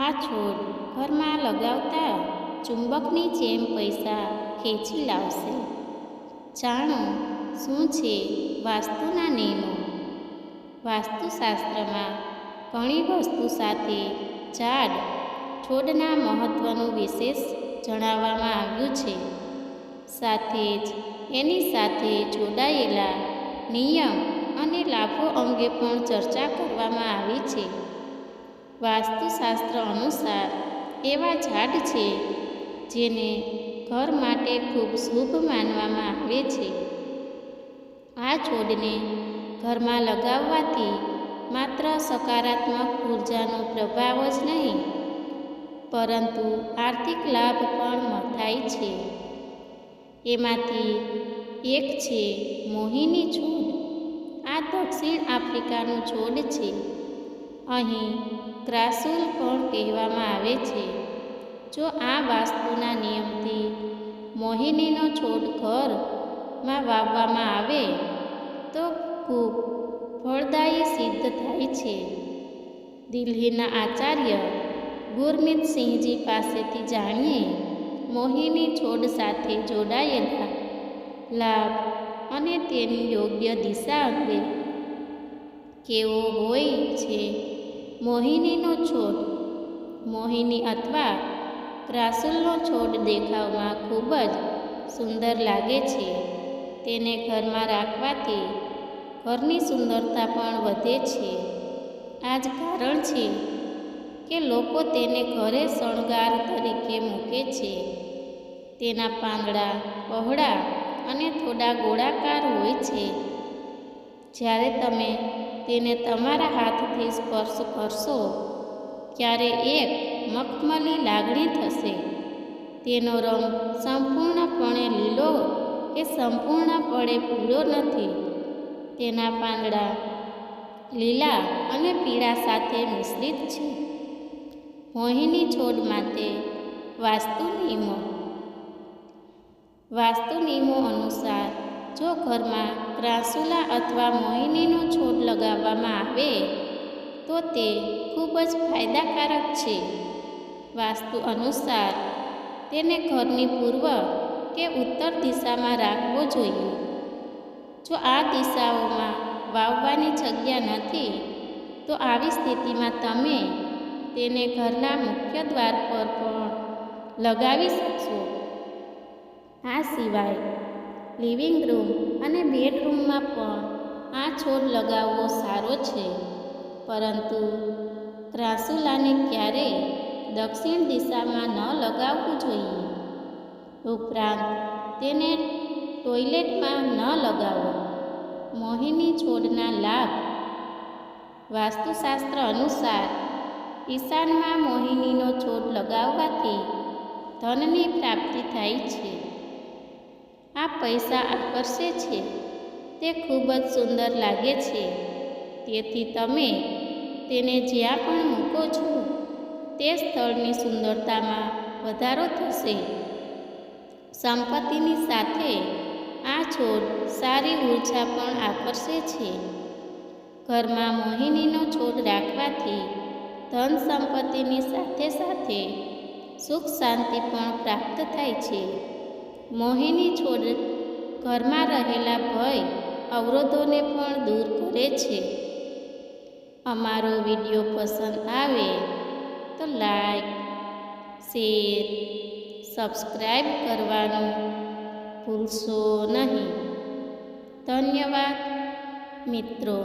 આ છોડ ઘરમાં લગાવતા ચુંબકની જેમ પૈસા ખેંચી લાવશે. જાણો શું છે વાસ્તુના નિયમો? વાસ્તુશાસ્ત્રમાં ઘણી વસ્તુ સાથે ઝાડ છોડના મહત્ત્વનું વિશેષ જણાવવામાં આવ્યું છે. સાથે જ એની સાથે જોડાયેલા નિયમ અને લાભો અંગે પણ ચર્ચા કરવામાં આવી છે. વાસ્તુશાસ્ત્ર અનુસાર એવા ઝાડ છે જેને ઘર માટે ખૂબ શુભ માનવામાં આવે છે. આ છોડને ઘરમાં લગાવવાથી માત્ર સકારાત્મક ઉર્જાનો પ્રભાવ જ નહીં, પરંતુ આર્થિક લાભ પણ થાય છે. એમાંથી એક છે મોહિની છોડ. આ દક્ષિણ આફ્રિકાનું છોડ છે. અહીં ક્રાસુલ પણ કહેવામાં આવે છે. જો આ વાસ્તુના નિયમથી મોહિનીનો છોડ ઘરમાં વાવવામાં આવે, તો ખૂબ ફળદાયી સિદ્ધ થાય છે. દિલ્હીના આચાર્ય ગુરમીત સિંહજી પાસેથી જાણીએ, મોહિની છોડ સાથે જોડાયેલા લાભ અને તેની યોગ્ય દિશા અંગે કેવો હોય છે. મોહિનીનો છોડ. મોહિની અથવા ક્રાસુલનો છોડ દેખાવમાં ખૂબ જ સુંદર લાગે છે. તેને ઘરમાં રાખવાથી ઘરની સુંદરતા પણ વધે છે. આ જ કારણ છે કે લોકો તેને ઘરે શણગાર તરીકે મૂકે છે. તેના પાંદડા, પહોળા અને થોડા ગોળાકાર હોય છે. જ્યારે તમે તેને તમારા હાથથી સ્પર્શ કરશો ત્યારે એક મખમલી લાગણી થશે. તેનો રંગ સંપૂર્ણપણે લીલો કે સંપૂર્ણપણે પીળો નથી. તેના પાંદડા લીલા અને પીળા સાથે મિશ્રિત છે. મોહિની છોડ માટે વાસ્તુ નિયમો. વાસ્તુ નિયમો અનુસાર જો ઘરમાં ક્રાસુલા અથવા મોહિનીનો છોડ લગાવવામાં આવે, તો તે ખૂબ જ ફાયદાકારક છે. વાસ્તુ અનુસાર, તેને ઘરની પૂર્વ કે ઉત્તર દિશામાં રાખવો જોઈએ. જો આ દિશાઓમાં વાવવાની જગ્યા નથી, તો આવી સ્થિતિમાં તમે તેને ઘરના મુખ્ય દ્વાર પર પણ લગાવી શકશો. આ સિવાય લિવિંગ રૂમ અને બેડરૂમમાં પણ આ છોડ લગાવવો સારો છે. પરંતુ ક્રાસુલાને ક્યારેય દક્ષિણ દિશામાં ન લગાવવું જોઈએ? ઉપરાંત તેને ટોયલેટમાં ન લગાવો. મોહિની છોડના લાભ વાસ્તુશાસ્ત્ર અનુસાર ઈશાનમાં મોહિનીનો છોડ લગાવવાથી ધનની પ્રાપ્તિ થાય છે. આ પૈસા આકર્ષે છે? તે ખૂબ જ સુંદર લાગે છે. તેથી તમે તેને જ્યાં પણ મૂકો છો, તે સ્થળની સુંદરતામાં વધારો થશે. સંપત્તિની સાથે આ છોડ સારી ઊર્જા પણ આકર્ષે છે. ઘરમાં મોહિનીનો છોડ રાખવાથી ધન સંપત્તિની સાથે સાથે સુખ શાંતિ પણ પ્રાપ્ત થાય છે. મોહિની છોડ ઘરમાં રહેલા ભય અવરોધોને પણ દૂર કરે છે. અમારો વીડિયો પસંદ આવે તો લાઈક, શેર સબસ્ક્રાઈબ કરવાનું ભૂલશો નહીં. ધન્યવાદ મિત્રો.